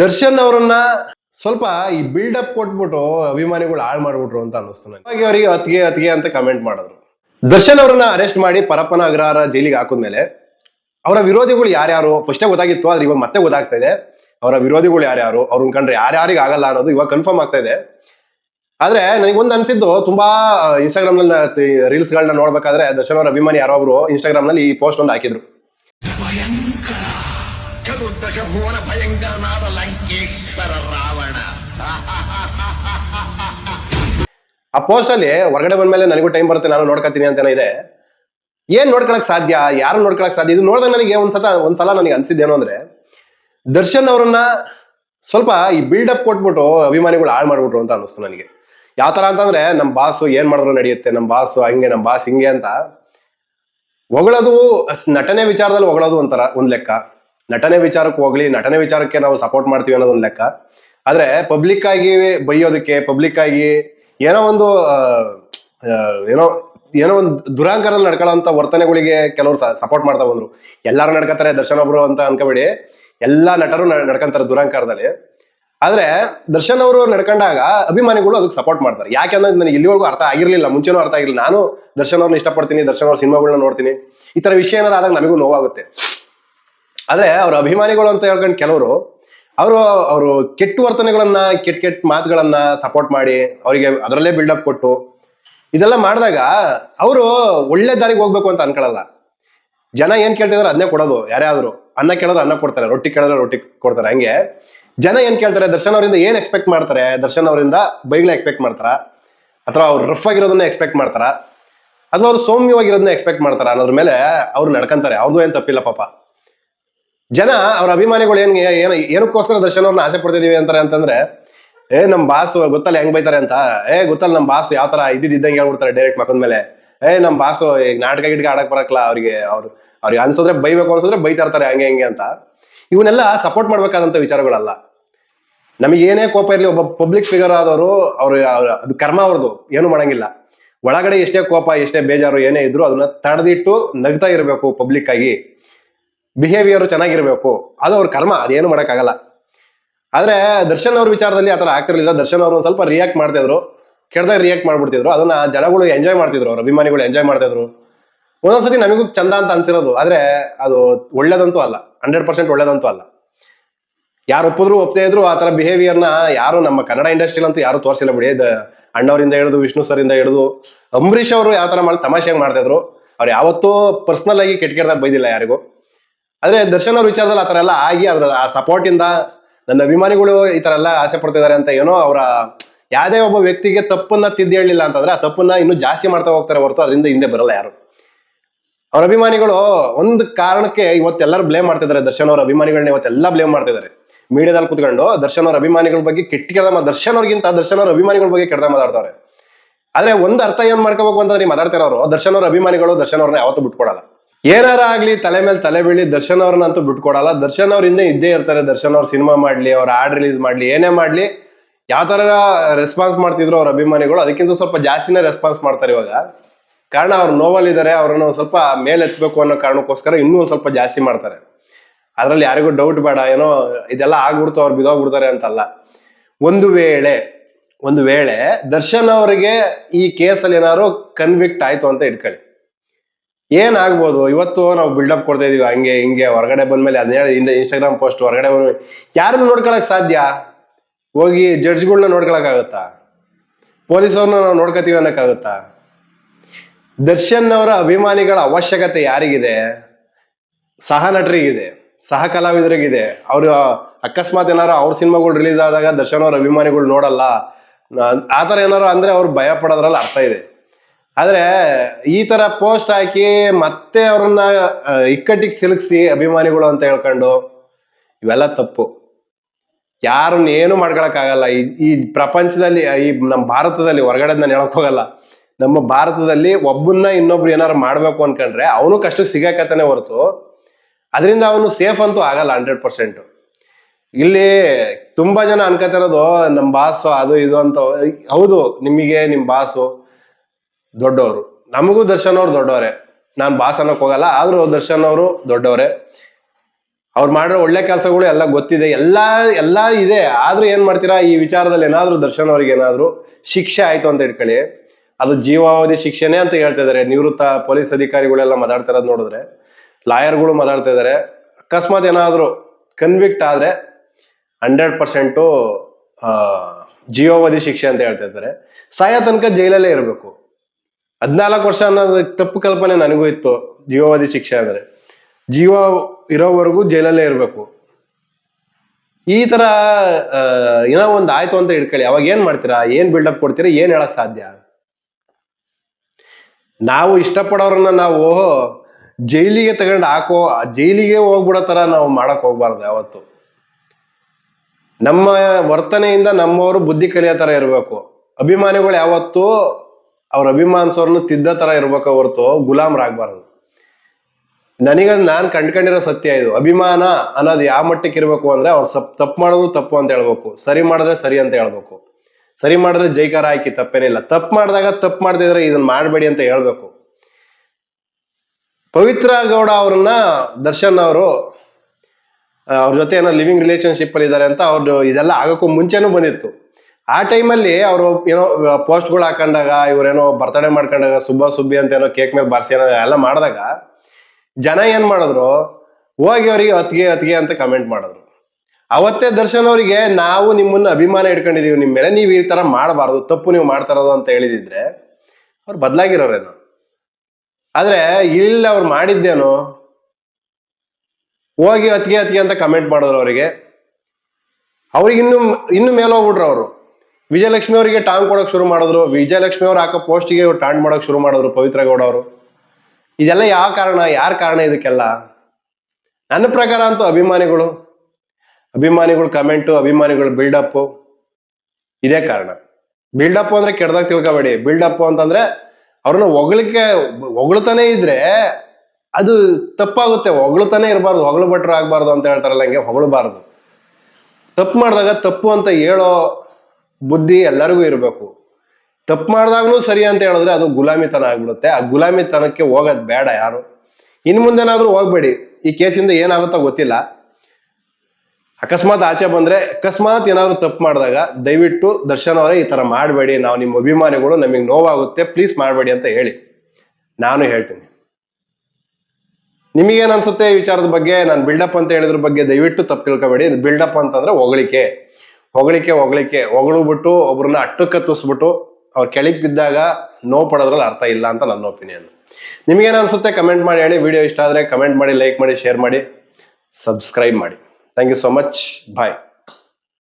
ದರ್ಶನ್ ಅವರನ್ನ ಸ್ವಲ್ಪ ಈ ಬಿಲ್ಡ್ ಅಪ್ ಕೊಟ್ಬಿಟ್ಟು ಅಭಿಮಾನಿಗಳು ಹಾಳು ಮಾಡ್ಬಿಟ್ರು ಅಂತ ಅನ್ನಿಸ್ತು ನನಗೆ ಅವರಿಗೆ ಅತಿಗೆ ಅತಿಗೆ ಅಂತ ಕಮೆಂಟ್ ಮಾಡಿದ್ರು. ದರ್ಶನ್ ಅವರನ್ನ ಅರೆಸ್ಟ್ ಮಾಡಿ ಪರಪ್ಪನ ಅಗ್ರಹಾರ ಜೈಲಿಗೆ ಹಾಕಿದ್ಮೇಲೆ ಅವರ ವಿರೋಧಿಗಳು ಯಾರ್ಯಾರು? ಫಸ್ಟೇ ಗೊತ್ತಾಗಿತ್ತು, ಆದ್ರೆ ಇವಾಗ ಮತ್ತೆ ಗೊತ್ತಾಗ್ತಾ ಇದೆ. ಅವರ ವಿರೋಧಿಗಳು ಯಾರ್ಯಾರು? ಅವ್ರನ್ನ ಕಂಡ್ರೆ ಯಾರ್ಯಾರಿಗೆ ಆಗಲ್ಲ ಅನ್ನೋದು ಇವಾಗ ಕನ್ಫರ್ಮ್ ಆಗ್ತಾ ಇದೆ. ಆದ್ರೆ ನನಗೊಂದು ಅನ್ಸಿದ್ದು, ತುಂಬಾ ಇನ್ಸ್ಟಾಗ್ರಾಮ್ನಲ್ಲಿ ರೀಲ್ಸ್ ಗಳನ್ನ ನೋಡ್ಬೇಕಾದ್ರೆ ದರ್ಶನ್ ಅವರ ಅಭಿಮಾನಿ ಯಾರೋ ಒಬ್ರು ಇನ್ಸ್ಟಾಗ್ರಾಮ್ನಲ್ಲಿ ಈ ಪೋಸ್ಟ್ ಒಂದು ಹಾಕಿದ್ರು. ಚತುರ್ದಶ ಭುವನ ಭಯಂಕರನಾದ ಲಂಕೇಶ್ವರ ರಾವಣ. ಆ ಪೋಸ್ಟ್ ಅಲ್ಲಿ ಹೊರಗಡೆ ಬಂದ್ಮೇಲೆ ನನಗೂ ಟೈಮ್ ಬರುತ್ತೆ, ನಾನು ನೋಡ್ಕೊತೀನಿ ಅಂತ ಇದೆ. ಏನ್ ನೋಡ್ಕೊಳಕ್ ಸಾಧ್ಯ? ಯಾರು ನೋಡ್ಕೊಳಕ್ ಸಾಧ್ಯ? ಇದು ನೋಡಿದಾಗ ನನಗೆ ಒಂದ್ಸತ, ಒಂದ್ಸಲ ನನಗೆ ಅನ್ಸಿದ್ದೇನು ಅಂದ್ರೆ, ದರ್ಶನ್ ಅವರನ್ನ ಸ್ವಲ್ಪ ಈ ಬಿಲ್ಡಪ್ ಕೊಟ್ಬಿಟ್ಟು, ಅಭಿಮಾನಿಗಳು ಹಾಳು ಮಾಡ್ಬಿಟ್ರು ಅಂತ ಅನಿಸ್ತು ನನಗೆ. ಯಾವ ತರ ಅಂತಂದ್ರೆ, ನಮ್ ಬಾಸು ಏನ್ ಮಾಡಿದ್ರು ನಡೆಯುತ್ತೆ? ನಮ್ ಬಾಸು ಹಂಗೆ, ನಮ್ ಬಾಸ್ ಹಿಂಗೆ ಅಂತ. ಹೊಗಳೋದು, ನಟನೆ ವಿಚಾರದಲ್ಲಿ ಹೊಗಳೋದು ಒಂಥರ, ಒಂದ್ ಲೆಕ್ಕ. ನಟನೆ ವಿಚಾರಕ್ಕೆ ಹೋಗ್ಲಿ, ನಟನೆ ವಿಚಾರಕ್ಕೆ ನಾವು ಸಪೋರ್ಟ್ ಮಾಡ್ತೀವಿ ಅನ್ನೋದೊಂದು ಲೆಕ್ಕ. ಆದ್ರೆ ಪಬ್ಲಿಕ್ ಆಗಿ ಬೈಯೋದಕ್ಕೆ ಪಬ್ಲಿಕ್ ಆಗಿ ಏನೋ ಒಂದು ಏನೋ ಏನೋ ಒಂದು ದುರಾಂಕಾರದಲ್ಲಿ ನಡ್ಕೊಳ್ಳೋಂಥ ವರ್ತನೆಗಳಿಗೆ ಕೆಲವರು ಸಪೋರ್ಟ್ ಮಾಡ್ತಾ ಬಂದ್ರು. ಎಲ್ಲಾರು ನಡ್ಕತಾರೆ, ದರ್ಶನ್ ಒಬ್ರು ಅಂತ ಅನ್ಕೋಬೇಡಿ. ಎಲ್ಲಾ ನಟರು ನಡ್ಕೊಂತಾರೆ ದುರಾಂಕಾರದಲ್ಲಿ. ಆದ್ರೆ ದರ್ಶನ್ ಅವರು ನಡ್ಕೊಂಡಾಗ ಅಭಿಮಾನಿಗಳು ಅದಕ್ಕೆ ಸಪೋರ್ಟ್ ಮಾಡ್ತಾರೆ. ಯಾಕೆಂದ್ರೆ ನನಗೆ ಇಲ್ಲಿವರೆಗೂ ಅರ್ಥ ಆಗಿರ್ಲಿಲ್ಲ, ಮುಂಚೆನೂ ಅರ್ಥ ಆಗಿರ್ಲಿಲ್ಲ. ನಾನು ದರ್ಶನ್ ಅವ್ರನ್ನ ಇಷ್ಟಪಡ್ತೀನಿ, ದರ್ಶನ್ ಅವ್ರ ಸಿನಿಮಾಗಳನ್ನ ನೋಡ್ತೀನಿ. ಈ ತರ ವಿಷಯ ಏನಾರು ಆದಾಗ ನಮಗೂ ನೋವಾಗುತ್ತೆ. ಆದ್ರೆ ಅವ್ರ ಅಭಿಮಾನಿಗಳು ಅಂತ ಹೇಳ್ಕೊಂಡು ಕೆಲವರು, ಅವರು ಅವರು ಕೆಟ್ಟ ವರ್ತನೆಗಳನ್ನ, ಕೆಟ್ಟ ಕೆಟ್ಟ ಮಾತುಗಳನ್ನ ಸಪೋರ್ಟ್ ಮಾಡಿ ಅವರಿಗೆ ಅದರಲ್ಲೇ ಬಿಲ್ಡಪ್ ಕೊಟ್ಟು ಇದೆಲ್ಲ ಮಾಡಿದಾಗ ಅವರು ಒಳ್ಳೆ ದಾರಿಗೆ ಹೋಗ್ಬೇಕು ಅಂತ ಅನ್ಕೊಳ್ಳಲ್ಲ ಜನ ಏನ್ ಕೇಳ್ತಿದಾರೆ ಅದನ್ನೇ ಕೊಡೋದು ಯಾರೇ ಆದ್ರು ಅನ್ನ ಕೇಳಿದ್ರೆ ಅನ್ನ ಕೊಡ್ತಾರೆ, ರೊಟ್ಟಿ ಕೇಳಿದ್ರೆ ರೊಟ್ಟಿ ಕೊಡ್ತಾರೆ, ಹಂಗೆ. ಜನ ಏನ್ ಕೇಳ್ತಾರೆ, ದರ್ಶನ್ ಅವರಿಂದ ಏನ್ ಎಕ್ಸ್ಪೆಕ್ಟ್ ಮಾಡ್ತಾರೆ, ದರ್ಶನ್ ಅವರಿಂದ ಬೈಗ್ಲ ಎಕ್ಸ್ಪೆಕ್ಟ್ ಮಾಡ್ತಾರ, ಅಥವಾ ಅವ್ರು ರಫ್ ಆಗಿರೋದನ್ನ ಎಕ್ಸ್ಪೆಕ್ಟ್ ಮಾಡ್ತಾರ, ಅಥವಾ ಅವ್ರು ಸೌಮ್ಯವಾಗಿರೋದನ್ನ ಎಕ್ಸ್ಪೆಕ್ಟ್ ಮಾಡ್ತಾರ ಅನ್ನೋದ್ರ ಮೇಲೆ ಅವ್ರು ನಡ್ಕಂತಾರೆ ಅವ್ರದ್ದು ಏನ್ ತಪ್ಪಿಲ್ಲ ಪಾಪ. ಜನ ಅವ್ರ ಅಭಿಮಾನಿಗಳು ಏನ್ ಏನ್ ಏನಕ್ಕೋಸ್ಕರ ದರ್ಶನ್ ಅವ್ರನ್ನ ಆಸೆ ಪಡ್ತಿದೀವಿ ಅಂತಾರೆ ಅಂತಂದ್ರೆ, ಏ, ನಮ್ ಬಾಸ್ ಗೊತ್ತಲ್ಲ ಹೆಂಗ್ ಬೈತಾರೆ ಅಂತ? ಏ, ಗೊತ್ತಲ್ಲ ನಮ್ ಬಾಸ್ ಯಾವ ತರ ಇದ್ದಿದ್ದಂಗೆ ಹೇಳ್ಬಿಡ್ತಾರೆ ಡೈರೆಕ್ಟ್ ಮಕ್ಕದ ಮೇಲೆ. ಏ, ನಮ್ ಬಾಸು ಈಗ ನಾಟಕ ಗಿಟಕ ಆಡಕ್ ಬರಕ್ಲ, ಅವ್ರಿಗೆ ಅವ್ರು ಅವ್ರಿಗೆ ಅನ್ಸಿದ್ರೆ ಬೈಬೇಕು, ಅನ್ಸಿದ್ರೆ ಬೈತಾ ಇರ್ತಾರೆ ಹಂಗೆ ಹಂಗೆ ಅಂತ. ಇವನ್ನೆಲ್ಲ ಸಪೋರ್ಟ್ ಮಾಡ್ಬೇಕಾದಂತ ವಿಚಾರಗಳಲ್ಲ. ನಮಗೆ ಏನೇ ಕೋಪ ಇರಲಿ, ಒಬ್ಬ ಪಬ್ಲಿಕ್ ಫಿಗರ್ ಆದವರು ಅವ್ರು ಅದು ಕರ್ಮ ಅವ್ರದ್ದು, ಏನು ಮಾಡಂಗಿಲ್ಲ. ಒಳಗಡೆ ಎಷ್ಟೇ ಕೋಪ, ಎಷ್ಟೇ ಬೇಜಾರು ಏನೇ ಇದ್ರು ಅದನ್ನ ತಡೆದಿಟ್ಟು ನಗ್ತಾ ಇರಬೇಕು ಪಬ್ಲಿಕ್ ಆಗಿ. ಬಿಹೇವಿಯರ್ ಚೆನ್ನಾಗಿರ್ಬೇಕು. ಅದು ಅವ್ರ ಕರ್ಮ, ಅದೇನು ಮಾಡೋಕ್ಕಾಗಲ್ಲ. ಆದರೆ ದರ್ಶನ್ ಅವ್ರ ವಿಚಾರದಲ್ಲಿ ಆ ಥರ ಆಗ್ತಿರ್ಲಿಲ್ಲ. ದರ್ಶನ್ ಅವರು ಸ್ವಲ್ಪ ರಿಯಾಕ್ಟ್ ಮಾಡ್ತಿದ್ರು. ಕೆಡ್ದಾಗ ರಿಯಾಕ್ಟ್ ಮಾಡ್ಬಿಡ್ತಿದ್ರು. ಅದನ್ನ ಜನಗಳು ಎಂಜಾಯ್ ಮಾಡ್ತಿದ್ರು, ಅವ್ರ ಅಭಿಮಾನಿಗಳು ಎಂಜಾಯ್ ಮಾಡ್ತಿದ್ರು. ಒಂದೊಂದ್ಸತಿ ನಮಗೂ ಚಂದ ಅಂತ ಅನ್ಸಿರೋದು. ಆದರೆ ಅದು ಒಳ್ಳೇದಂತೂ ಅಲ್ಲ. ಹಂಡ್ರೆಡ್ ಪರ್ಸೆಂಟ್ ಒಳ್ಳೇದಂತೂ ಅಲ್ಲ. ಯಾರು ಒಪ್ಪಿದ್ರು ಒಪ್ಪದೇ ಇದ್ರು ಆ ಥರ ಬಿಹೇವಿಯರ್ನ ಯಾರು ನಮ್ಮ ಕನ್ನಡ ಇಂಡಸ್ಟ್ರಿಲಂತೂ ಯಾರು ತೋರಿಸಿಲ್ಲ ಬಿಡಿ. ಅಣ್ಣವರಿಂದ ಹಿಡಿದು, ವಿಷ್ಣು ಸರ್ ಇಂದ ಹಿಡಿದು, ಅಂಬರೀಷ್ ಅವರು ಯಾವ ಥರ ಮಾಡಿ, ತಮಾಷೆಯಾಗಿ ಮಾಡ್ತಿದ್ರು. ಅವ್ರು ಯಾವತ್ತೂ ಪರ್ಸ್ನಲ್ ಆಗಿ ಕೆಟ್ಟ ಬೈದಿಲ್ಲ ಯಾರಿಗೂ. ಆದ್ರೆ ದರ್ಶನ್ ಅವ್ರ ವಿಚಾರದಲ್ಲಿ ಆತರ ತರ ಎಲ್ಲ ಆಗಿ ಅದ್ರ ಆ ಸಪೋರ್ಟ್ ಇಂದ ನನ್ನ ಅಭಿಮಾನಿಗಳು ಈ ತರ ಎಲ್ಲ ಆಸೆ ಪಡ್ತಿದ್ದಾರೆ ಅಂತ ಏನೋ ಅವರ ಯಾವುದೇ ಒಬ್ಬ ವ್ಯಕ್ತಿಗೆ ತಪ್ಪನ್ನ ತಿದ್ದಿ ಹೇಳಿಲ್ಲ ಅಂತಂದ್ರೆ ಆ ತಪ್ಪನ್ನ ಇನ್ನೂ ಜಾಸ್ತಿ ಮಾಡ್ತಾ ಹೋಗ್ತಾರೆ ಹೊರತು ಅದರಿಂದ ಹಿಂದೆ ಬರಲ್ಲ ಯಾರು. ಅವ್ರ ಅಭಿಮಾನಿಗಳು ಒಂದು ಕಾರಣಕ್ಕೆ ಇವತ್ತೆಲ್ಲರೂ ಬ್ಲೇಮ್ ಮಾಡ್ತಿದ್ದಾರೆ. ದರ್ಶನ್ ಅವ್ರ ಅಭಿಮಾನಿಗಳನ್ನ ಇವತ್ತೆಲ್ಲ ಬ್ಲೇಮ್ ಮಾಡ್ತಿದ್ದಾರೆ. ಮೀಡಿಯಾದಲ್ಲಿ ಕುತ್ಕೊಂಡು ದರ್ಶನ್ ಅವ್ರ ಅಭಿಮಾನಿಗಳ ಬಗ್ಗೆ ಕೆಟ್ಟ ಕೆಳದ ದರ್ಶನ್ ಅವ್ರಿಗಿಂತ ದರ್ಶನ್ ಅವ್ರ ಅಭಿಮಾನಿಗಳ ಬಗ್ಗೆ ಕೆಡ್ದ ಮಾತಾಡ್ತಾರೆ. ಆದ್ರೆ ಒಂದ್ ಅರ್ಥ ಏನ್ ಮಾಡ್ಕೋಬೇಕು ಅಂತಂದ್ರೆ ಮಾತಾಡ್ತಾರೆ ಅವರು ದರ್ಶನ್ ಅವ್ರ ಅಭಿಮಾನಿಗಳು ದರ್ಶನ್ ಅವ್ರನ್ನ ಯಾವತ್ತೂ ಬಿಟ್ಕೊಡಲ್ಲ. ಏನಾರ ಆಗ್ಲಿ, ತಲೆ ಮೇಲೆ ತಲೆ ಬೀಳಿ ದರ್ಶನ್ ಅವ್ರನ್ನ ಅಂತೂ ಬಿಟ್ಕೊಡಲ್ಲ. ದರ್ಶನ್ ಅವ್ರ ಇದ್ದೇ ಇರ್ತಾರೆ. ದರ್ಶನ್ ಅವ್ರ ಸಿನಿಮಾ ಮಾಡ್ಲಿ, ಅವ್ರ ಹಾಡ್ ರಿಲೀಸ್ ಮಾಡ್ಲಿ, ಏನೇ ಮಾಡ್ಲಿ, ಯಾವ ತರ ರೆಸ್ಪಾನ್ಸ್ ಮಾಡ್ತಿದ್ರು ಅವ್ರ ಅಭಿಮಾನಿಗಳು, ಅದಕ್ಕಿಂತ ಸ್ವಲ್ಪ ಜಾಸ್ತಿನೇ ರೆಸ್ಪಾನ್ಸ್ ಮಾಡ್ತಾರೆ ಇವಾಗ. ಕಾರಣ ಅವ್ರು ನೋವಲ್ಲಿದ್ದಾರೆ, ಅವ್ರನ್ನ ಸ್ವಲ್ಪ ಮೇಲೆ ಎತ್ತಬೇಕು ಅನ್ನೋ ಕಾರಣಕ್ಕೋಸ್ಕರ ಇನ್ನೂ ಸ್ವಲ್ಪ ಜಾಸ್ತಿ ಮಾಡ್ತಾರೆ. ಅದ್ರಲ್ಲಿ ಯಾರಿಗೂ ಡೌಟ್ ಬೇಡ, ಏನೋ ಇದೆಲ್ಲ ಆಗ್ಬಿಡ್ತು, ಅವ್ರು ಬಿದೋಗ್ಬಿಡ್ತಾರೆ ಅಂತಲ್ಲ. ಒಂದು ವೇಳೆ ಒಂದು ವೇಳೆ ದರ್ಶನ್ ಅವರಿಗೆ ಈ ಕೇಸಲ್ಲಿ ಏನಾದ್ರು ಕನ್ವಿಕ್ಟ್ ಆಯ್ತು ಅಂತ ಇಟ್ಕೊಳ್ಳಿ. ಏನಾಗ್ಬೋದು? ಇವತ್ತು ನಾವು ಬಿಲ್ಡಪ್ ಕೊಡ್ತಾ ಇದೀವಿ. ಹಂಗೆ, ಹಿಂಗೆ, ಹೊರಗಡೆ ಬಂದ್ಮೇಲೆ ಅದೇ ಇನ್ಸ್ಟಾಗ್ರಾಮ್ ಪೋಸ್ಟ್ ಹೊರಗಡೆ ಬಂದ್ಮೇಲೆ. ಯಾರನ್ನ ನೋಡ್ಕೊಳಕ್ ಸಾಧ್ಯ? ಹೋಗಿ ಜಡ್ಜ್ಗಳನ್ನ ನೋಡ್ಕೊಳಕ್ ಆಗುತ್ತಾ? ಪೊಲೀಸವ್ರನ್ನ ನಾವು ನೋಡ್ಕೋತೀವಿ ಅನ್ನಕ್ಕಾಗುತ್ತಾ? ದರ್ಶನ್ ಅವರ ಅಭಿಮಾನಿಗಳ ಅವಶ್ಯಕತೆ ಯಾರಿಗಿದೆ? ಸಹ ನಟರಿಗಿದೆ, ಸಹ ಕಲಾವಿದರಿಗಿದೆ. ಅವರು, ಅಕಸ್ಮಾತ್ ಏನಾರು ಅವ್ರ ಸಿನಿಮಾಗಳು ರಿಲೀಸ್ ಆದಾಗ ದರ್ಶನ್ ಅವ್ರ ಅಭಿಮಾನಿಗಳು ನೋಡಲ್ಲ. ಆ ಥರ ಏನಾರು ಅಂದ್ರೆ ಅವ್ರು ಭಯ ಪಡೋದ್ರಲ್ಲಿ ಅರ್ಥ ಇದೆ. ಆದ್ರೆ ಈ ತರ ಪೋಸ್ಟ್ ಹಾಕಿ ಮತ್ತೆ ಅವ್ರನ್ನ ಇಕ್ಕಟ್ಟಿಗೆ ಸಿಲುಕಿಸಿ ಅಭಿಮಾನಿಗಳು ಅಂತ ಹೇಳ್ಕೊಂಡು ಇವೆಲ್ಲ ತಪ್ಪು. ಯಾರನ್ನ ಏನು ಮಾಡ್ಕೊಳಕ್ಕಾಗಲ್ಲ ಈ ಈ ಪ್ರಪಂಚದಲ್ಲಿ, ಈ ನಮ್ಮ ಭಾರತದಲ್ಲಿ ಹೊರಗಡೆ ನಾನು ಹೇಳಕ್ ಹೋಗಲ್ಲ. ನಮ್ಮ ಭಾರತದಲ್ಲಿ ಒಬ್ಬನ್ನ ಇನ್ನೊಬ್ರು ಏನಾರು ಮಾಡ್ಬೇಕು ಅನ್ಕೊಂಡ್ರೆ ಅವನು ಕಷ್ಟಕ್ಕೆ ಸಿಗಾಕತ್ತಾನೆ ಹೊರತು. ಅದರಿಂದ ಅವನು ಸೇಫ್ ಅಂತೂ ಆಗಲ್ಲ ಹಂಡ್ರೆಡ್ ಪರ್ಸೆಂಟ್ ಇಲ್ಲಿ ತುಂಬಾ ಜನ ಅನ್ಕೋತಿರೋದು ನಮ್ಮ ಬಾಸು, ಅದು ಇದು ಅಂತ. ಹೌದು, ನಿಮಗೆ ನಿಮ್ಮ ಬಾಸು. ದೊಡ್ಡವರು. ನಮಗೂ ದರ್ಶನ್ ಅವ್ರು ದೊಡ್ಡವರೇ. ನಾನು ಬಾಸ್ ಹೋಗಲ್ಲ, ಆದ್ರೂ ದರ್ಶನ್ ಅವರು ದೊಡ್ಡವರೇ. ಅವ್ರು ಮಾಡಿರೋ ಒಳ್ಳೆ ಕೆಲಸಗಳು ಎಲ್ಲ ಗೊತ್ತಿದೆ, ಎಲ್ಲ ಎಲ್ಲ ಇದೆ. ಆದ್ರೂ ಏನ್ ಮಾಡ್ತೀರಾ, ಈ ವಿಚಾರದಲ್ಲಿ ಏನಾದ್ರೂ ದರ್ಶನ್ ಅವ್ರಿಗೆ ಏನಾದ್ರೂ ಶಿಕ್ಷೆ ಆಯ್ತು ಅಂತ ಇಟ್ಕೊಳ್ಳಿ. ಅದು ಜೀವಾವಧಿ ಶಿಕ್ಷೆನೇ ಅಂತ ಹೇಳ್ತಾ ಇದಾರೆ. ನಿವೃತ್ತ ಪೊಲೀಸ್ ಅಧಿಕಾರಿಗಳೆಲ್ಲ ಮಾತಾಡ್ತಾ ಇರೋದು ನೋಡಿದ್ರೆ, ಲಾಯರ್ಗಳು ಮಾತಾಡ್ತಾ ಇದಾರೆ. ಅಕಸ್ಮಾತ್ ಏನಾದರೂ ಕನ್ವಿಕ್ಟ್ ಆದ್ರೆ ಹಂಡ್ರೆಡ್ ಪರ್ಸೆಂಟು ಜೀವಾವಧಿ ಶಿಕ್ಷೆ ಅಂತ ಹೇಳ್ತಾ ಇದ್ದಾರೆ ಸಾಯ ತನಕ ಜೈಲಲ್ಲೇ ಇರಬೇಕು. ಹದಿನಾಲ್ಕು ವರ್ಷ ಅನ್ನೋದು ತಪ್ಪು ಕಲ್ಪನೆ ನನಗೂ ಇತ್ತು ಜೀವಾವಧಿ ಶಿಕ್ಷೆ ಅಂದ್ರೆ. ಜೀವ ಇರೋವರೆಗೂ ಜೈಲಲ್ಲೇ ಇರಬೇಕು. ಈ ತರ ಏನೋ ಒಂದು ಆಯ್ತು ಅಂತ ಇಟ್ಕೊಳ್ಳಿ ಅವಾಗ ಏನ್ ಮಾಡ್ತೀರಾ? ಏನ್ ಬಿಲ್ಡಪ್ ಕೊಡ್ತೀರಾ? ಏನ್ ಹೇಳಕ್ ಸಾಧ್ಯ? ನಾವು ಇಷ್ಟಪಡೋರನ್ನ ನಾವು ಜೈಲಿಗೆ ತಗೊಂಡು ಹಾಕೋ, ಜೈಲಿಗೆ ಹೋಗ್ಬಿಡೋ ತರ ನಾವು ಮಾಡಕ್ ಹೋಗ್ಬಾರ್ದು ಯಾವತ್ತು. ನಮ್ಮ ವರ್ತನೆಯಿಂದ ನಮ್ಮವರು ಬುದ್ಧಿ ಕಲಿಯೋ ತರ ಇರಬೇಕು. ಅಭಿಮಾನಿಗಳು ಯಾವತ್ತೂ ಅವ್ರ ಅಭಿಮಾನಿಸೋರ್ನ ತಿದ್ದ ತರ ಇರ್ಬೇಕು ಹೊರತು ಗುಲಾಮ್ರಾಗ್ಬಾರ್ದು ನನಗ ನಾನ್ ಕಂಡ್ಕೊಂಡಿರೋ ಸತ್ಯ ಇದು. ಅಭಿಮಾನ ಅನ್ನೋದು ಯಾವ ಮಟ್ಟಕ್ಕೆ ಇರ್ಬೇಕು ಅಂದ್ರೆ ಅವ್ರು ಸಪ್, ತಪ್ಪು ಮಾಡೋದು ತಪ್ಪು ಅಂತ ಹೇಳ್ಬೇಕು. ಸರಿ ಮಾಡಿದ್ರೆ ಸರಿ ಅಂತ ಹೇಳ್ಬೇಕು. ಸರಿ ಮಾಡಿದ್ರೆ ಜೈಕಾರ ಹಾಕಿ ತಪ್ಪೇನಿಲ್ಲ ತಪ್ಪು ಮಾಡಿದಾಗ ತಪ್ಪು ಮಾಡ್ತಿದ್ರೆ ಇದನ್ನ ಮಾಡಬೇಡಿ ಅಂತ ಹೇಳ್ಬೇಕು. ಪವಿತ್ರ ಗೌಡ ಅವ್ರನ್ನ ದರ್ಶನ್ ಅವರು ಅವ್ರ ಜೊತೆ ಏನೋ ಲಿವಿಂಗ್ ರಿಲೇಶನ್ಶಿಪ್ ಅಲ್ಲಿ ಇದ್ದಾರೆ ಅಂತ ಅವ್ರು ಇದೆಲ್ಲ ಆಗೋಕ್ಕೂ ಮುಂಚೆನೂ ಬಂದಿತ್ತು. ಆ ಟೈಮಲ್ಲಿ ಅವರು ಏನೋ ಪೋಸ್ಟ್ಗಳು ಹಾಕೊಂಡಾಗ, ಇವರೇನೋ ಬರ್ತಡೇ ಮಾಡ್ಕೊಂಡಾಗ ಸುಬ್ಬ, ಸುಬ್ಬಿ ಅಂತ ಏನೋ ಕೇಕ್ ಮೇಲೆ ಬರ್ಸಿ ಏನೋ ಎಲ್ಲ ಮಾಡಿದಾಗ, ಜನ ಏನು ಮಾಡಿದ್ರು, ಹೋಗಿ ಅವರಿಗೆ ಅತ್ಗೆ ಅತ್ಗೆ ಅಂತ ಕಮೆಂಟ್ ಮಾಡಿದ್ರು. ಅವತ್ತೇ ದರ್ಶನ್ ಅವರಿಗೆ, ನಾವು ನಿಮ್ಮನ್ನು ಅಭಿಮಾನ ಇಟ್ಕೊಂಡಿದ್ದೀವಿ ನಿಮ್ಮ ಮೇಲೆ ನೀವು ಈ ತರ ಮಾಡಬಾರ್ದು, ತಪ್ಪು ನೀವು ಮಾಡ್ತಾರೋದು ಅಂತ ಹೇಳಿದಿದ್ರೆ, ಅವ್ರು ಬದಲಾಗಿರೋರೇನು. ಆದ್ರೆ ಇಲ್ಲಿ ಅವ್ರು ಮಾಡಿದ್ದೇನು, ಹೋಗಿ ಅತ್ಗೆ ಅತ್ಗೆ ಅಂತ ಕಮೆಂಟ್ ಮಾಡಿದ್ರು ಅವರಿಗೆ. ಅವ್ರಿಗೆ ಇನ್ನು ಇನ್ನು ಮೇಲೆ ಹೋಗ್ಬಿಟ್ರು ಅವರು. ವಿಜಯಲಕ್ಷ್ಮಿ ಅವರಿಗೆ ಟಾಂಗ್ ಕೊಡೋಕೆ ಶುರು ಮಾಡಿದ್ರು. ವಿಜಯಲಕ್ಷ್ಮಿ ಅವ್ರು ಹಾಕೋ ಪೋಸ್ಟಿಗೆ ಟಾಂಗ್ ಮಾಡೋಕೆ ಶುರು ಮಾಡಿದ್ರು ಪವಿತ್ರ ಗೌಡ ಅವರು. ಇದೆಲ್ಲ ಯಾವ ಕಾರಣ? ಯಾರ ಕಾರಣ ಇದಕ್ಕೆಲ್ಲ? ನನ್ನ ಪ್ರಕಾರ ಅಂತೂ ಅಭಿಮಾನಿಗಳು ಅಭಿಮಾನಿಗಳು ಕಮೆಂಟು ಅಭಿಮಾನಿಗಳು ಬಿಲ್ಡಪ್ಪು ಇದೇ ಕಾರಣ. ಬಿಲ್ಡಪ್ ಅಂದ್ರೆ ಕೆಡ್ದಾಗ ತಿಳ್ಕೊಬೇಡಿ. ಬಿಲ್ಡಪ್ ಅಂತಂದ್ರೆ ಅವ್ರನ್ನ ಹೊಗಳಿಕೆ, ಹೊಗಳ್ತಾನೆ ಇದ್ರೆ ಅದು ತಪ್ಪಾಗುತ್ತೆ. ಹೊಗಳ್ತಾನೆ ಇರಬಾರ್ದು ಹೊಗಳು ಭಟ್ರು ಆಗ್ಬಾರ್ದು ಅಂತ ಹೇಳ್ತಾರಲ್ಲ ಹಂಗೆ ಹೊಗಳಬಾರ್ದು. ತಪ್ಪು ಮಾಡಿದಾಗ ತಪ್ಪು ಅಂತ ಹೇಳೋ ಬುದ್ಧಿ ಎಲ್ಲರಿಗೂ ಇರಬೇಕು. ತಪ್ಪು ಮಾಡಿದಾಗ್ಲೂ ಸರಿ ಅಂತ ಹೇಳಿದ್ರೆ ಅದು ಗುಲಾಮಿತನ ಆಗ್ಬಿಡುತ್ತೆ. ಆ ಗುಲಾಮಿತನಕ್ಕೆ ಹೋಗೋದು ಬೇಡ ಯಾರು. ಇನ್ ಮುಂದೆನಾದ್ರೂ ಹೋಗ್ಬೇಡಿ. ಈ ಕೇಸಿಂದ ಏನಾಗುತ್ತೋ ಗೊತ್ತಿಲ್ಲ. ಅಕಸ್ಮಾತ್ ಆಚೆ ಬಂದ್ರೆ ಅಕಸ್ಮಾತ್ ಏನಾದ್ರು ತಪ್ಪು ಮಾಡಿದಾಗ ದಯವಿಟ್ಟು ದರ್ಶನ್ ಅವರೇ ಈ ತರ ಮಾಡಬೇಡಿ. ನಾವು ನಿಮ್ಮ ಅಭಿಮಾನಿಗಳು, ನಮಗೆ ನೋವಾಗುತ್ತೆ. ಪ್ಲೀಸ್ ಮಾಡಬೇಡಿ ಅಂತ ಹೇಳಿ. ನಾನು ಹೇಳ್ತೀನಿ. ನಿಮಗೇನು ಅನ್ಸುತ್ತೆ ಈ ವಿಚಾರದ ಬಗ್ಗೆ? ನಾನು ಬಿಲ್ಡಪ್ ಅಂತ ಹೇಳಿದ್ರ ಬಗ್ಗೆ ದಯವಿಟ್ಟು ತಪ್ಪು ತಿಳ್ಕೊಬೇಡಿ. ಬಿಲ್ಡಪ್ ಅಂತಂದ್ರೆ ಹೊಗಳಿಕೆ. ಹೊಗಳಿಕೆ ಹೊಗಳಿಕೆ. ಹೊಗಳು ಬಿಟ್ಟು ಒಬ್ರನ್ನ ಅಟ್ಟಕ್ಕೆ ತುಸ್ಬಿಟ್ಟು ಅವ್ರು ಕೆಳಗೆ ಬಿದ್ದಾಗ ನೋವು ಪಡೋದ್ರಲ್ಲಿ ಅರ್ಥ ಇಲ್ಲ ಅಂತ ನನ್ನ ಒಪಿನಿಯನ್. ನಿಮಗೇನು ಅನ್ಸುತ್ತೆ ಕಮೆಂಟ್ ಮಾಡಿ ಹೇಳಿ. ವಿಡಿಯೋ ಇಷ್ಟ ಆದರೆ ಕಮೆಂಟ್ ಮಾಡಿ, ಲೈಕ್ ಮಾಡಿ, ಶೇರ್ ಮಾಡಿ, ಸಬ್ಸ್ಕ್ರೈಬ್ ಮಾಡಿ. Thank you so much. Bye.